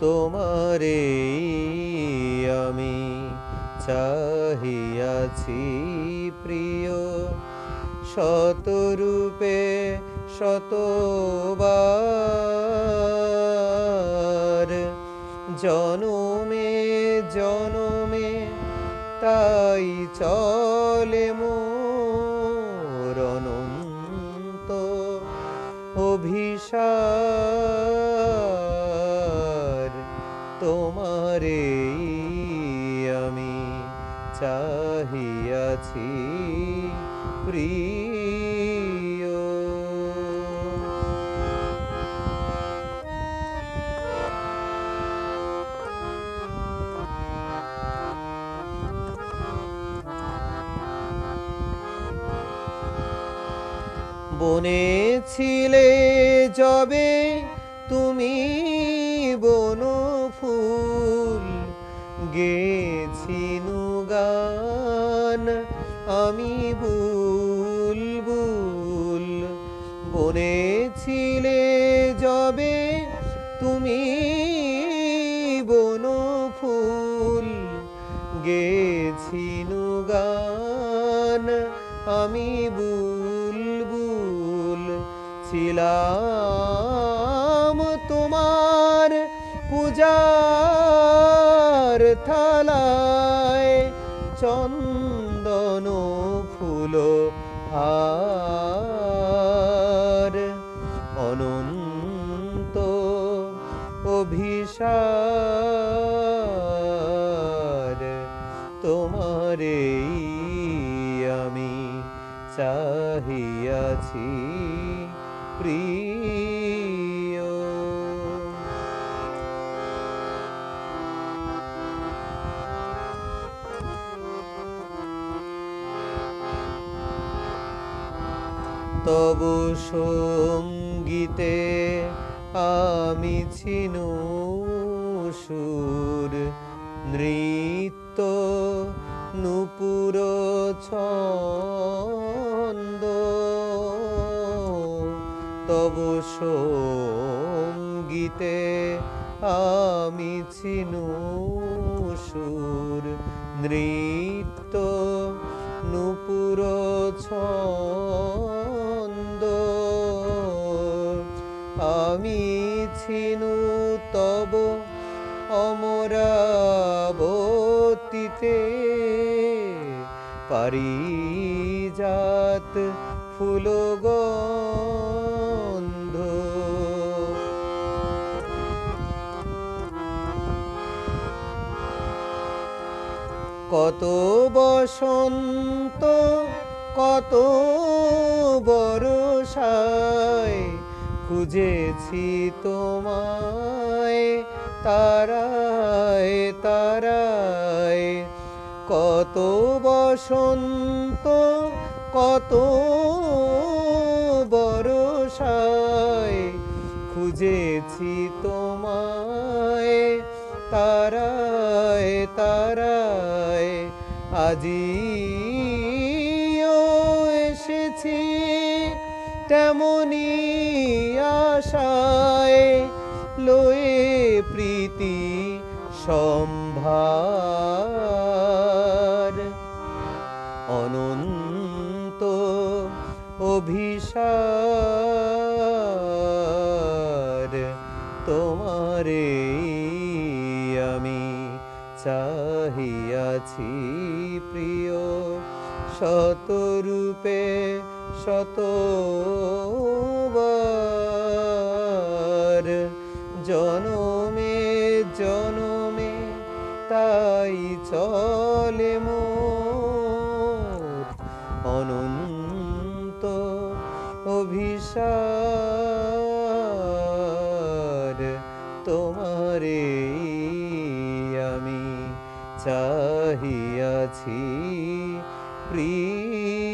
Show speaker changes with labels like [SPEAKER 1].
[SPEAKER 1] তোমারে আমি চাহিয়াছি প্রিয়। শতরূপে শতবার জনমে জনমে তাই চলে মোর অনন্ত অভিসার তোমারে আমি চাহিয়াছি প্রিয়। বনে ছিলে যবে তুমি গেছি গান আমি বুলবুল বনে ছিলে যবে তুমি বন ফুল গেছি গান আমি বুলবুল ছিলাম তোমার পূজার থালায় চন্দন ফুল হার অনন্ত অভিসার তোমারে আমি চাহিয়াছি প্রিয় তবু সঙ্গীতে আমি ছিনু সুর। নৃত্য নুপুর ছন্দ। তবু সঙ্গীতে আমি ছিনু সুর। নৃত্য নুপুর ছন্দ। আমি ছিনু তব অমরাবতীতে। পারিজাত ফুলগন্ধ। কত বসন্ত কত বরষায় খুঁজেছি তোমায়, তারায় তারায়। কত বসন্ত, কত বরষায় খুঁজেছি তোমায়, তারায় তারায়। আজিও এসেছি, তেমনি আশায় লয়ে প্রীতি সম্ভার। অনন্ত অভিসার তোমারে আমি চাহিয়াছি প্রিয়। শতরূপে শতবার জনমে তাই চলে মোর অনন্ত অভিসার। তোমারে আমি চাহিয়াছি প্রিয়